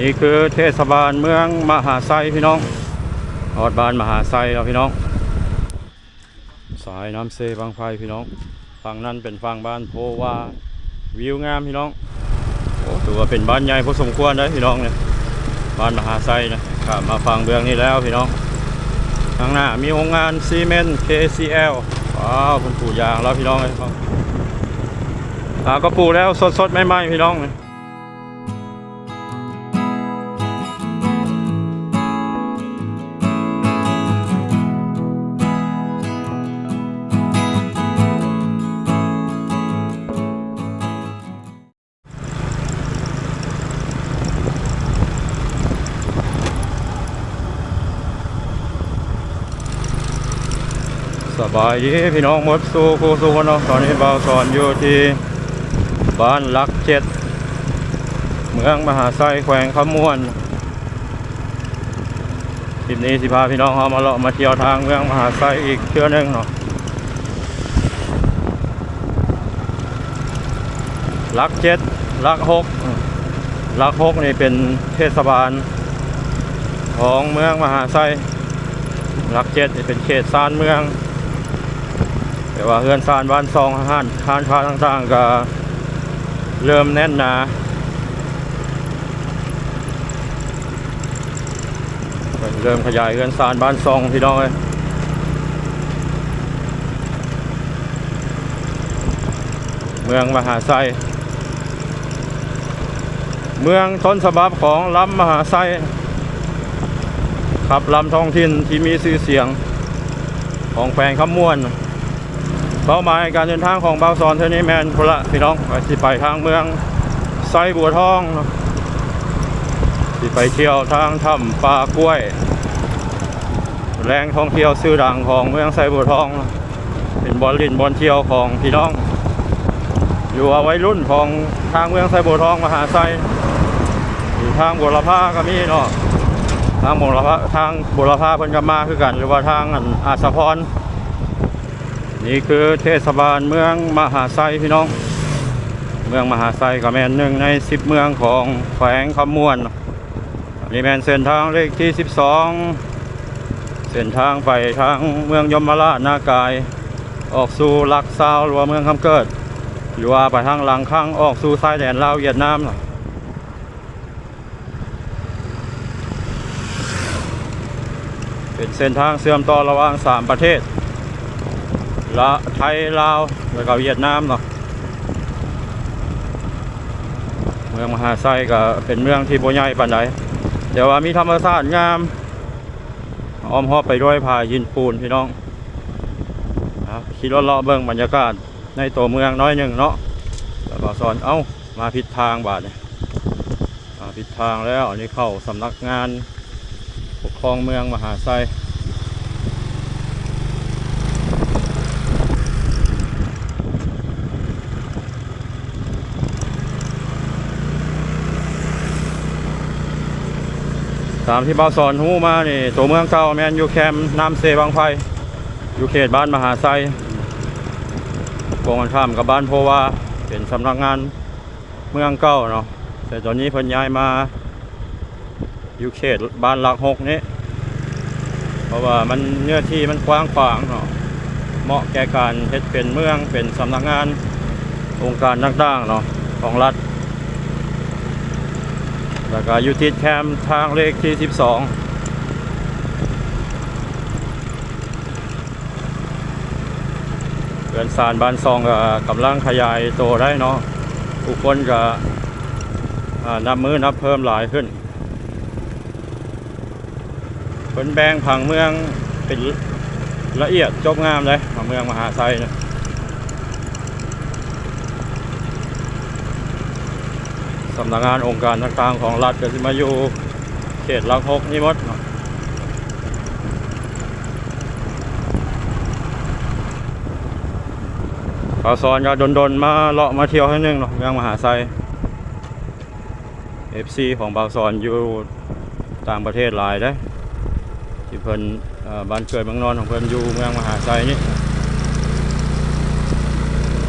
นี่คือเทศบาลเมืองมหาไซพี่น้องออดบานมหาไซแล้วพี่น้อง สายน้ำเซบางไฟพี่น้องฝั่งนั้นเป็นฝั่งบ้านโพวาวิวงามพี่น้องโอ้ถือว่าเป็นบ้านใหญ่พอสมควรเลยพี่น้องเนี่ยบ้านมหาไซนะกลับมาฟังเบื้องนี้แล้วพี่น้องข้างหน้ามีโรงงานซีเมนต์ KCL ว้าวเป็นปลูกยางแล้วพี่น้องเลยครับก็ปูแล้วสดๆใหม่ๆพี่น้องเลย บายดีพี่น้องหมดสู่ครูสู่คนเนาะตอนนี้เบาสอนอยู่ที่บ้านลักเจ็ด เมืองมหาไซแขวงขมวนคลิปนี้สิพาพี่น้องเขามาเลาะมาเที่ยวทางเมืองมหาไซอีกเชื่อหนึงเนาะลักเจ็ดลักหกลักหกนี่เป็นเทศบาล ของเมืองมหาไซลักเจ็ดนี่เป็นเขตซานเมือง ว่าเฮือนซานบ้านซองห้านทานค้าต่างๆก็เริ่มแน่นหนาเริ่มขยายเฮือนซานบ้านซองพี่น้องเลยเมืองมหาไซเมืองต้นฉบับของลำมหาไซขับลำท้องถิ่นที่มีชื่อเสียงของแขวงคำม่วน เป้าหมายการเดินทางของเบาซอนเทนี่แมนพละพี่น้องไปสิไปทางเมืองไซบัวทองสิไปเที่ยวทางถ้ำปลากล้วยแหล่งท่องเที่ยวชื่อดังของเมืองไซบัวทอง เป็นบอลลินบอลเที่ยวของพี่น้อง อยู่เอาไว้รุ่นของทางเมืองไซบัวทองมหาไซทางบัวละผ้าก็มีเนาะทางบุรพาทางบุรพาเพิ่นก็มาคือกัน หรือว่าทางอันอาสาพร นี่คือเทศบาลเมืองมหาไซพี่น้อง เมืองมหาไซก็แมนหนึ่งในสิบเมืองของแขวงคำมวนนี่แมนเส้นทางเลขที่12เส้นทางไปทางเมืองยมราชนากาย ออกสู่ลักซาวหรือว่าเมืองคำเกิด หรือว่าไปทางหลังข้างออกสู่ชายแดนลาวเวียดนามเป็นเส้นทางเชื่อมต่อระหว่างสามประเทศ ละไทยลาวแล้วก็เวียดนามเนาะเมืองมหาไซก็เป็นเมืองที่โบใหญ่ปานใดแต่ว่ามีธรรมชาติงามอ้อมหอบไปด้วยผายินปูนพี่น้องขี่รถเลาะเบิ่งบรรยากาศในตัวเมืองน้อยหนึ่งเนาะแล้วก็สอนเอ้ามาผิดทางบาดเนี่ยผิดทางแล้วอันนี้เข้าสำนักงานปกครองเมืองมหาไซ ตามที่เบาสอนหูมานี่ตัวเมืองเก่าแมนอยู่แคมป์น้ำเซบางไฟอยู่เขตบ้านมหาไซตรงกันข้ามกับบ้านโพวาเป็นสำนักงานเมืองเก่าเนาะแต่ตอนนี้เพิ่นย้ายมาอยู่เขตบ้านหลักหกนี้ เพราะว่ามันเนื้อที่มันกว้างขวางเนาะเหมาะแก่การเฮ็ดเป็นเมืองเป็นสำนักงานองค์การต่างๆเนาะของรัฐ แล้วก็อยู่ที่แคมป์ทางเลขที่ 12เรือนสารบ้านซองก็กำลังขยายโตได้เนาะผู้คนก็นับมือนับเพิ่มหลายขึ้นเพิ่นแบงผังเมืองเป็นละเอียดจบงามเลยผังเมืองมหาไซนะ สำนักงานองค์การต่างๆของรัฐก็สิมาอยู่เขตลักหกนี่หมดขาวซอนก็ดนๆมาเลาะมาเที่ยวให้หนึงเนาะเมืองมหาไซ FC ของบาวซอนอยู่ต่างประเทศหลายเด้ที่เพิ่นบ้านเกิดเมืองนอนของเพิ่นอยู่เมืองมหาไซนี่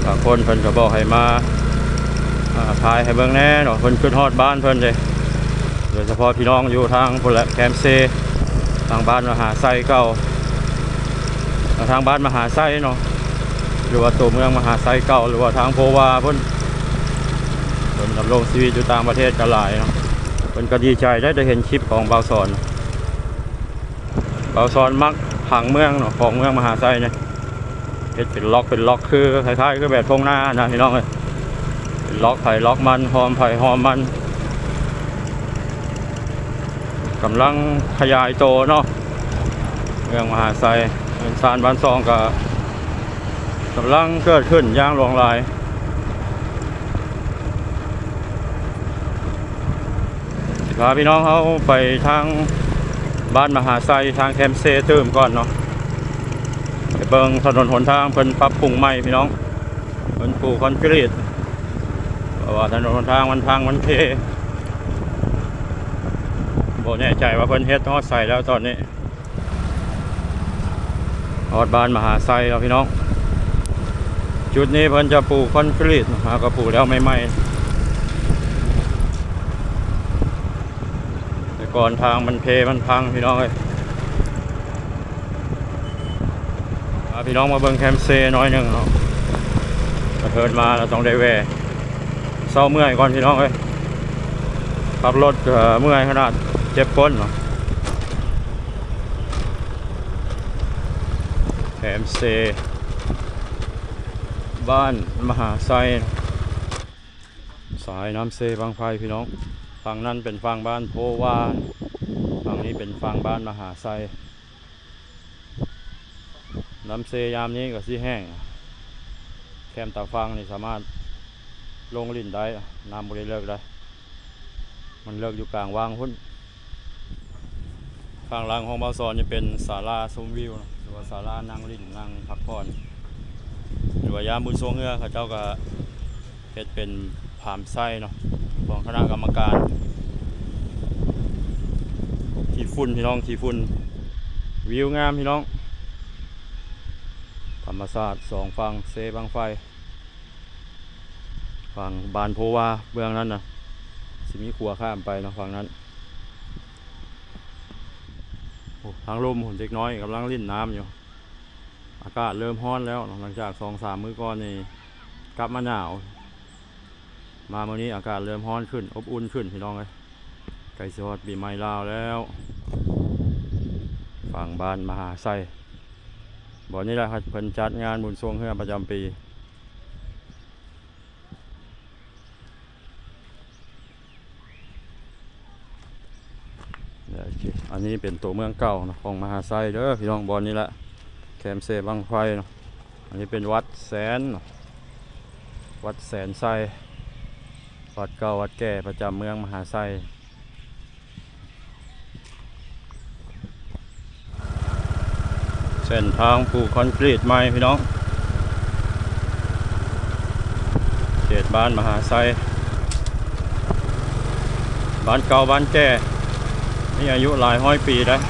บางคนเพิ่นก็บอกให้มา ถ่ายให้เบิ่งแน่เนาะเพิ่นขึ้นฮอดบ้านเพิ่นเลยโดยเฉพาะพี่น้องอยู่ทางพนแหละแคมเซทางบ้านมหาไซเก่าทางบ้านมหาไซเนาะหรือว่าตัวเมืองมหาไซเก่า หรือว่าทางโพวาเพิ่นเพิ่นดำรงชีวิตอยู่ต่างประเทศกันหลายเนาะเพิ่นก็ดีใจได้ได้เห็นคลิปของเบาสอนเบาสอนมักผังเมืองเนาะของเมืองมหาไซเนี่ยเป็นล็อกเป็นล็อกคือคล้ายๆคือแบบทงหน้านะพี่น้องเอ้ย ล็อกไผ่ล็อกมันหอมไผ่หอมมันกำลังขยายโตเนาะเมืองมหาไซเมืองซานบ้านซองก็กำลังเกิดขึ้นย่างหลวงลายพาพี่น้องเขาไปทางบ้านมหาไซทางแคมเซเติมก่อนเนาะไปเบิงถนนหนทางเพิ่นปรับปรุงใหม่พี่น้องเพิ่นปูคอนกรีต เพราะว่าถนนหนทางมันพังมันเทโบแน่ใจว่าเพิ่นเฮ็ดฮอดใส่แล้วตอนนี้ฮอดบ้านมหาไซแล้วพี่น้อง จุดนี้เพิ่นจะปลูกคอนกรีตหาก็ปลูกแล้วไม่ไหม้แต่ก่อนทางมันเพมันพังพี่น้องเอ้ยพี่น้องมาเบิ่งแคมเซน้อยหนึ่งเนาะกระเทินมาเราต้องได้แว เศร้าเมื่อยก่อนพี่น้องเอ้ยขับรถเมื่อยขนาดเจ็บก้นเนาะแถมเซบ้านมหาไซสายน้ำเซบางไฟพี่น้องฝั่งนั้นเป็นฝั่งบ้านโพวานฝั่งนี้เป็นฝั่งบ้านมหาไซน้ำเซยามนี้ก็สิแห้งแคมตาฟังนี่สามารถ ลงลิ่นได้น้ำบริเลิกได้ มันเลิกอยู่กลางว่างหุ้น ข้างหล่างของบาซอนจะเป็นศาลาชมวิวหรือว่าศาลานั่งรินนั่งพักผ่อนหรือว่ายามบุญทรงเงือเขาเจ้าก็เฮ็ดเป็นผามไส้เนาะของคณะกรรมการขี่ฝุ่นพี่น้องขี่ฝุ่นวิวงามพี่น้อง ธรรมศาสตร์สองฝั่งเซบางไฟ ฝั่งบานโพวาเบื้องนั้นนะสิมีขัวข้ามไปนะฝั่งนั้นทางลมหุ่นเล็กน้อยกำลังเล่นน้ำอยู่ อากาศเริ่มร้อนแล้วหลังจากสองสามมื้อก่อนนี่กลับมาหนาว มาเมื่อนี้อากาศเริ่มร้อนขึ้น อบอุ่นขึ้นพี่น้องเลยไก่สวดปีใหม่ลาวแล้ว ฝั่งบ้านมหาไซบ่อนนี้แหละครับเพิ่นจัดงานบุญทรงเฮือประจำปี เดี๋ยวสิ อันนี้เป็นตัวเมืองเก่านะของมหาไซเด้อพี่น้องบอลนี่แหละแคมเซบังไฟเนาะอันนี้เป็นวัดแสนนะวัดแสนไซวัดเก่าวัดแก่ประจำเมืองมหาไซเส้นทางปูคอนกรีตใหม่พี่น้องเขตบ้านมหาไซบ้านเก่าบ้านแก่ นี่อายุหลายห้อยปีแล้ว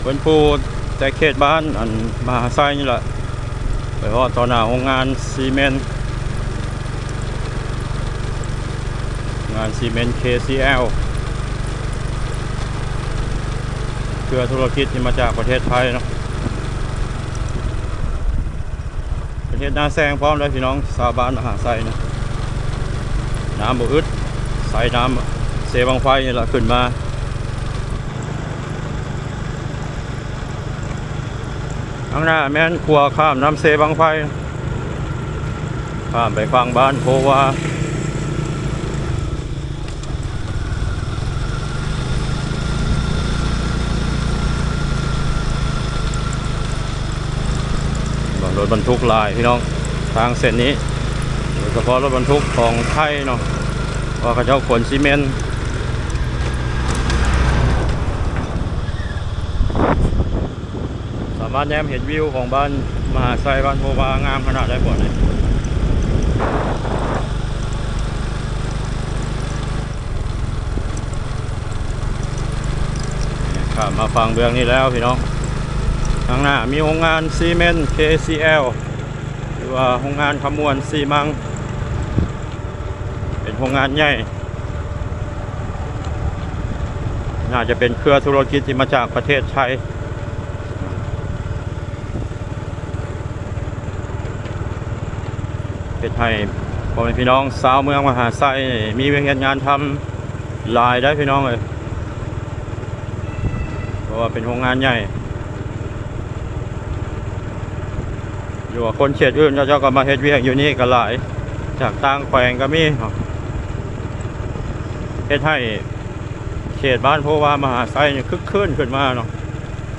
เพิ่นปูแต่เขตบ้านอันมหาไซนี่แหละไปว่าตอนหน้าโรงงานซีเมนต์งานซีเมนต์ KCL เครือธุรกิจที่มาจากประเทศไทยเนาะ ประ เห็ดนาแซงพร้อมแล้วพี่น้องชาวบ้านมหาไซนะน้ำบ่อึดใส่น้ำเสบังไฟนี่แหละขึ้นมาข้างหน้าแม่นขัวข้ามน้ำเสบังไฟข้ามไปฟังบ้านโพวา ถบรรทุกลายพี่น้องทางเส้นนี้โดยเฉพาะรถบรรทุกของไทยเนาะว่าเขาเจ้าขนซีเมนต์สามารถแนมเห็นวิวของบ้านมหาไซบ้านโพวางามขนาดได้หมดเลยข้ามมาฟังเบื้องนี้แล้วพี่น้อง ข้างหน้ามีโรงงานซีเมนต์ KCL หรือว่าโรงงานขมวนซีมัง เป็นโรงงานใหญ่ น่าจะเป็นเครือธุรกิจที่มาจากประเทศไทยเป็นให้พ่อแม่พี่น้องสาวเมืองมหาไซมีเวียนงานทำลายได้พี่น้องเลย เพราะว่าเป็นโรงงานใหญ่ อยู่คนเขตอื่นเจ้าก็มาเฮ็ดเวียกอยู่นี่ก็หลาย จากต่างแขวงก็มีเฮ็ดให้เขตบ้านโพวามหาไซเนี่ยคึกคืนขึ้นมาเนาะ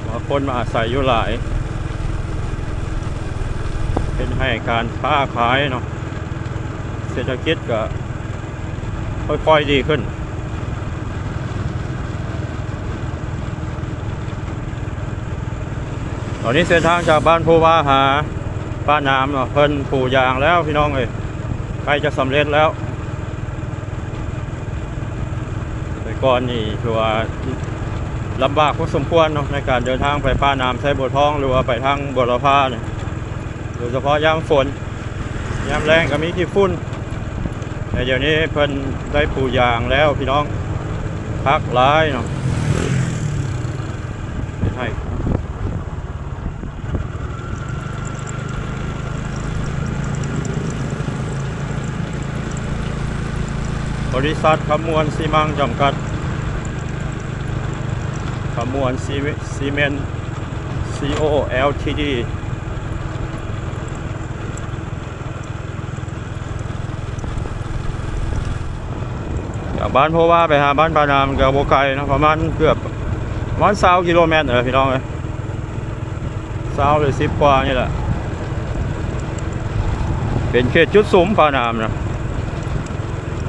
ว่าคนมาอาศัยอยู่หลายเป็นให้การค้าขายเนาะเศรษฐกิจก็ค่อยๆดีขึ้นตอนนี้เส้นทางจากบ้านโพวาหา ป้าน้ำเนาะเพิ่นปูยางแล้วพี่น้องเอ้ยใกล้จะสำเร็จแล้วแต่ก่อนนี่คือว่าลำบากพอสมควรเนาะในการเดินทางไปป้าน้ำใช้บัวทองหรือว่าไปทางบัวละพาเนี่ยโดยเฉพาะยามฝนยามแรงก็มีที่ฝุ่นแต่เดี๋ยวนี้เพิ่นได้ปูยางแล้วพี่น้องพักหลายเนาะให้ บริษัทขมวนซีมังจำกัดขมวนซีซีเมนต์ CO Ltd จากบ้านโพว่าไปหาบ้านปานามกับโบไกนะประมาณเกือบประมาณสากิโลเมตรเออพี่น้องเลยสาวหรือสิบกว่านี่แหละ เป็นเขตจุดสูมปานามนะ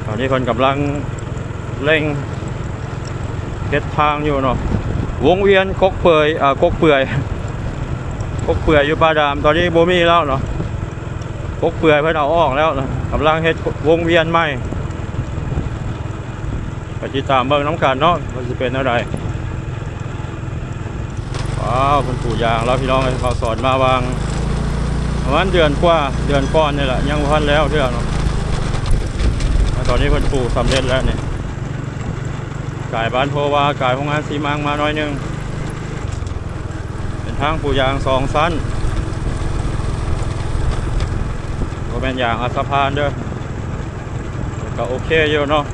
ตอนนี้คนกำลังเร่งเก็ดทางอยู่เนาะวงเวียนคกเปื่อยอ่าคกเปื่อยคกเปื่อยอยู่ปลาดาม ตอนนี้โบมีแล้วเนาะคกเปื่อยเพิ่นเอาออกแล้วนะกำลังเฮ็ดวงเวียนใหม่ไปติดตามเบิ่งน้ำกันเนาะมันจะเป็นอะไรว้าวเพิ่นปลูกยางแล้วพี่น้องเอ้ยเขาสอนมาวางประมาณเดือนกว่าเดือนก่อนนี่แหละยังบ่ทันแล้วเทื่อเนาะ อนนี้เพิ่นปลูกสำเร็จแล้วเนี่ยกายบ้านโพวากายโรงงานสีมังมาหน้อยหนึง เป็นทางปูยางสองสั้นก็เป็นยางอัสพานเด้อก็โอเคอยู่เนาะ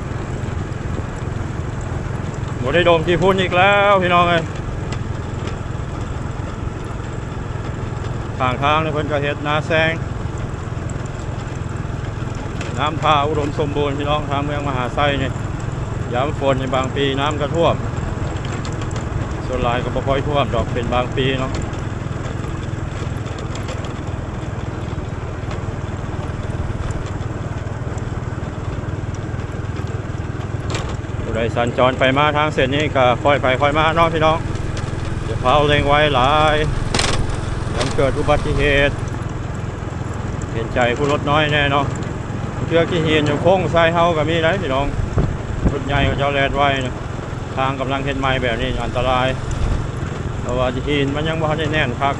หมดได้โดมที่พุ่นอีกแล้วพี่น้องเอ้ยทางทางเนี่ยเพิ่นก็เฮ็ดนาแซง น้ำท่าอุดมสมบูรณ์พี่น้องทางเมืองมหาไซเนี่ยยามฝนในบางปีน้ำก็ท่วม ส่วนลายก็บ่ค่อยท่วมดอกเป็นบางปีเนาะผู้ใดสัญจรไปมาทางเส้นนี้ก็ค่อยไปค่อยมาเนาะพี่น้องจะเผาเร่งไว้หลายยังเกิดอุบัติเหตุ เห็นใจผู้รถน้อยแน่เนาะ เชือกที่เห็นอยู่โค้งซ้ายเฮาก็มีได้พี่น้องรถใหญ่ก็เจ้าแลนไว้นะทางกำลังเห็นไม้แบบนี้อันตรายเพราะว่าที่หินมันยังบ่ทันได้แน่นคัก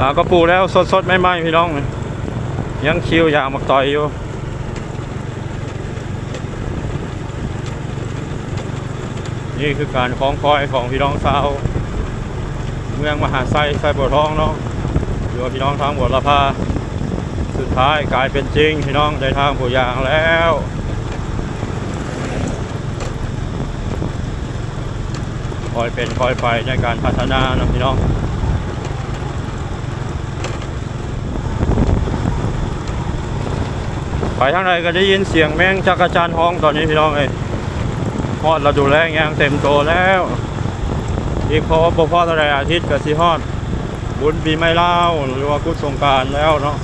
อ่าก็ปูแล้วสดๆใหม่ๆพี่น้อง ยังคิวอยากมาต่อยอยู่นี่คือการคล้องคอยของพี่น้องสาว เมืองมหาไซไซบัวทองเนาะอยู่กับพี่น้องทางบัวละพาสุดท้ายกลายเป็นจริง พี่น้องได้ทางผู้ยางแล้วคอยเป็นคอยไปในการพัฒนานะพี่น้องไปทางใดก็ได้ยินเสียงแมงจักรจันทร์ห้องตอนนี้พี่น้องเอ้ยฮอดเราดูแลงานเต็มโตแล้ว อีกพอบ่พอเท่าไรอาทิตย์กับสิฮอด บุญปีไม่เล่าหรือว่ากุศสงการแล้วเนาะ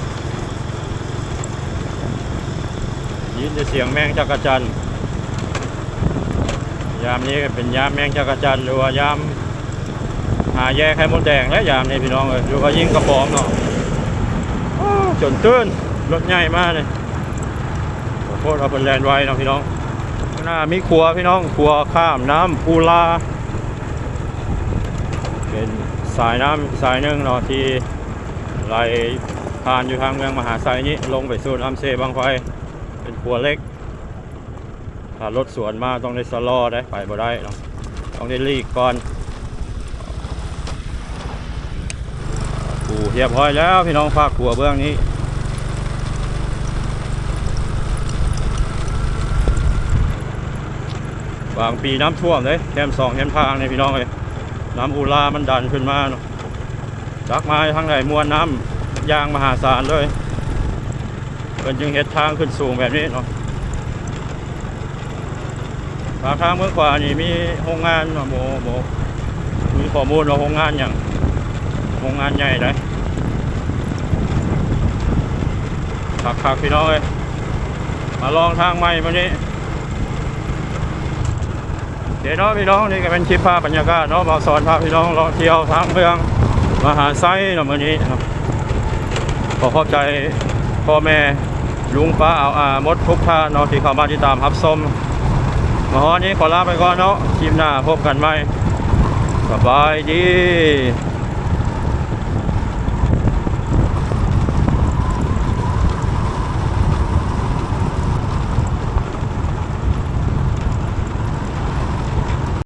ยินแต่เสียงแมงจักรจันยามนี้เป็นยามแมงจักรจันร์หรือว่ายามหาแย่ไข่มดแดงและยามนี้พี่น้องเลยหรือว่ายิ่งกระป๋องเนาะจนตื้นรถใหญ่มากเลยขอโทษเอาเป็นแลนไว้เนาะพี่น้องข้างหน้ามีครัวพี่น้องครัวข้ามน้ำปูลา เป็นสายน้ำสายหนึ่งเนาะที่ไหลผ่านอยู่ทางเมืองมหาไซนี้ลงไปสู่ลำเซบางไฟเป็นขัวเล็ก ถ้ารถสวนมาต้องได้สลอได้ไปบ่ได้เนาะต้องได้ลีกก่อนปูเรียบร้อยแล้วพี่น้องฝากขัวเบื้องนี้บางปีน้ำท่วมเลยแคมสองแคมทางเนี่ยพี่น้องเลย น้ำอูลามันดันขึ้นมาเนาะจากไม้ทางไหนมวลน้ำยางมหาศาลเลยเป็นจึงเห็ดทางขึ้นสูงแบบนี้เนาะทางทางเมื่อขวานี่มีโรงงานเนาะโมโมมีข้อมูลว่าโรงงานอย่างโรงงานใหญ่เลยคักๆพี่น้องเลยมาลองทางใหม่มานี้ เดี๋ยวน้องพี่น้องนี่ก็เป็นคลิปภาพบรรยากาศน้องมาสอนพาพี่น้องเราเที่ยวทางเมืองมหาไซเนาะมื่อนี้ครับขอขอบใจพ่อแม่ลุงป้าเอาอามดทุกท่านนอที่เข้ามาติดตามรับชมมาฮอนี้ขอลาไปก่อนเนาะคลิปหน้าพบกันใหม่สบายดี